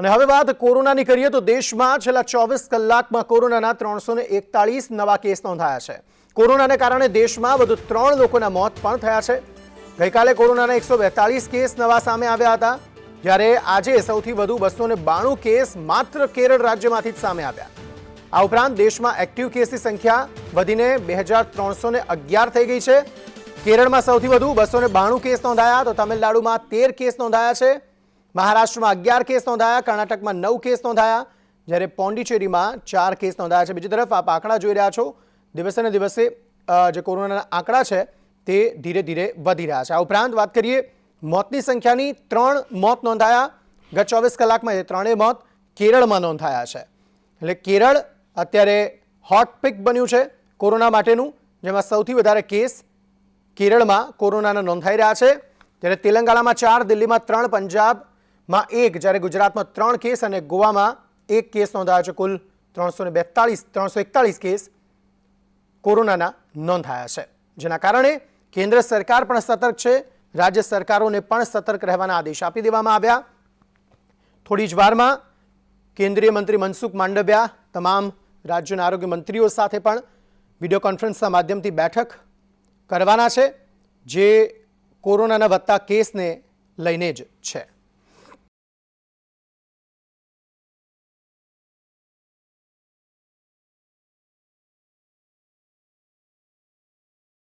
અને હવે વાત કોરોનાની કરીએ તો દેશમાં છેલ્લા ચોવીસ કલાકમાં કોરોનાના ત્રણસો એકતાળીસ નવા કેસ નોંધાયા છે. કોરોનાને કારણે દેશમાં વધુ ત્રણ લોકોના મોત પણ થયા છે. ગઈકાલે કોરોનાના એકસો બેતાળીસ કેસ નવા સામે આવ્યા હતા, જ્યારે આજે સૌથી વધુ બસો બાણું કેસ માત્ર કેરળ રાજ્યમાંથી જ સામે આવ્યા. આ ઉપરાંત દેશમાં એક્ટિવ કેસની સંખ્યા વધીને બે હજાર ત્રણસો અગિયાર થઈ ગઈ છે. કેરળમાં સૌથી વધુ બસો બાણું કેસ નોંધાયા તો તમિલનાડુમાં તેર કેસ નોંધાયા છે. મહારાષ્ટ્રમાં અગિયાર કેસ નોંધાયા, કર્ણાટકમાં નવ કેસ નોંધાયા. જ્યારે પોંડિચેરીમાં ચાર કેસ નોંધાયા છે. બીજી તરફ આપ આંકડા જોઈ રહ્યા છો. દિવસે ને દિવસે જે કોરોનાના આંકડા છે, તે ધીરે ધીરે વધી રહ્યા છે. આ ઉપરાંત વાત કરીએ, મોતની સંખ્યાની ત્રણ મોત નોંધાયા. ગત ચોવીસ કલાકમાં એ ત્રણેય મોત કેરળમાં નોંધાયા છે. એટલે કેરળ અત્યારે હોટ પિક બન્યું છે કોરોના માટેનું, જેમાં સૌથી વધારે કેસ કેરળમાં કોરોનાના નોંધાઈ રહ્યા છે. જ્યારે તેલંગાણામાં ચાર, દિલ્હીમાં ત્રણ પંજાબમાં એક, જ્યારે ગુજરાતમાં ત્રણ કેસ અને ગોવામાં એક કેસ નોંધાયો છે, કુલ ત્રણસો ને બેતાળીસ, ત્રણસો એકતાળીસ કેસ કોરોનાના નોંધાયા છે. જેના કારણે કેન્દ્ર સરકાર પણ સતર્ક છે, રાજ્ય સરકારોને પણ સતર્ક રહેવાના આદેશ આપી દેવામાં આવ્યા. થોડી જ વારમાં કેન્દ્રીય મંત્રી મનસુખ માંડવિયા, તમામ રાજ્યોના આરોગ્ય મંત્રીઓ સાથે પણ વીડિયો કોન્ફરન્સના માધ્યમથી બેઠક કરવાના છે, જે કોરોનાના વધતા કેસને લઈને જ છે.